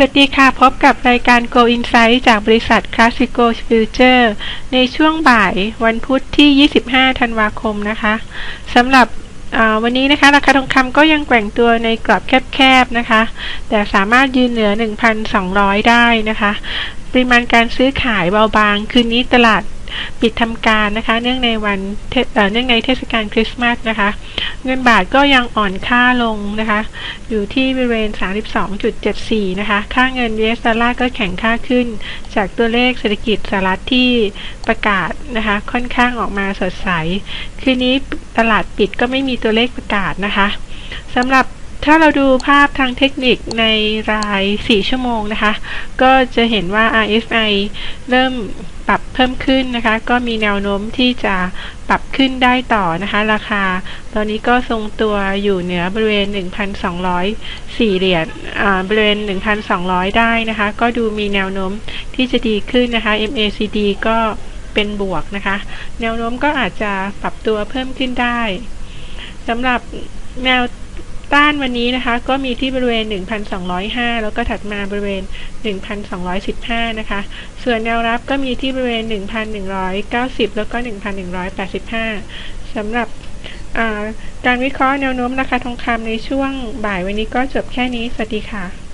สวัสดีค่ะ พบกับรายการ Go Insight จากบริษัท Classico Future ในช่วงบ่ายวันพุธที่ 25 ธันวาคมนะคะสำหรับวันนี้นะคะ ราคาทองคำก็ยังแกว่งตัวในกรอบแคบๆนะคะ แต่สามารถยืนเหนือ 1,200 ได้นะคะ ปริมาณการซื้อขายเบาบาง คืนนี้ตลาด ปิดทำการนะคะ เนื่องในวันเเอ่อเนื่องในเทศกาลคริสต์มาสนะคะ เงินบาทก็ยังอ่อนค่าลงนะคะ อยู่ที่บริเวณ 32.74 นะคะ ค่าเงิน US ดอลลาร์ก็แข็งค่าขึ้น จากตัวเลขเศรษฐกิจสหรัฐที่ประกาศนะคะ ค่อนข้างออกมาสดใส คืนนี้ตลาดปิดก็ไม่มีตัวเลขประกาศนะคะสำหรับ ถ้าเราดูภาพทางเทคนิคในราย 4 ชั่วโมงนะคะ ก็จะเห็นว่า RSI เริ่มปรับเพิ่มขึ้นนะคะ ก็มีแนวโน้มที่จะปรับขึ้นได้ต่อนะคะ ราคา ตอนนี้ก็ทรงตัวอยู่เหนือบริเวณ 1,204 เหรียญอ่าบริเวณ 1,200 ได้นะคะ ก็ดูมีแนวโน้มที่จะดีขึ้นนะคะ MACD ก็เป็นบวกนะคะ แนวโน้มก็อาจจะปรับตัวเพิ่มขึ้นได้สำหรับแนว ต้านวันนี้นะคะก็มีที่บริเวณ 1,205 แล้วก็ถัดมาบริเวณ 1,215 นะคะ ส่วนแนวรับก็มีที่บริเวณ 1,190 แล้วก็ 1,185 สำหรับการวิเคราะห์แนวโน้มราคาทองคำในช่วงบ่ายวันนี้ก็จบแค่นี้ สวัสดีค่ะ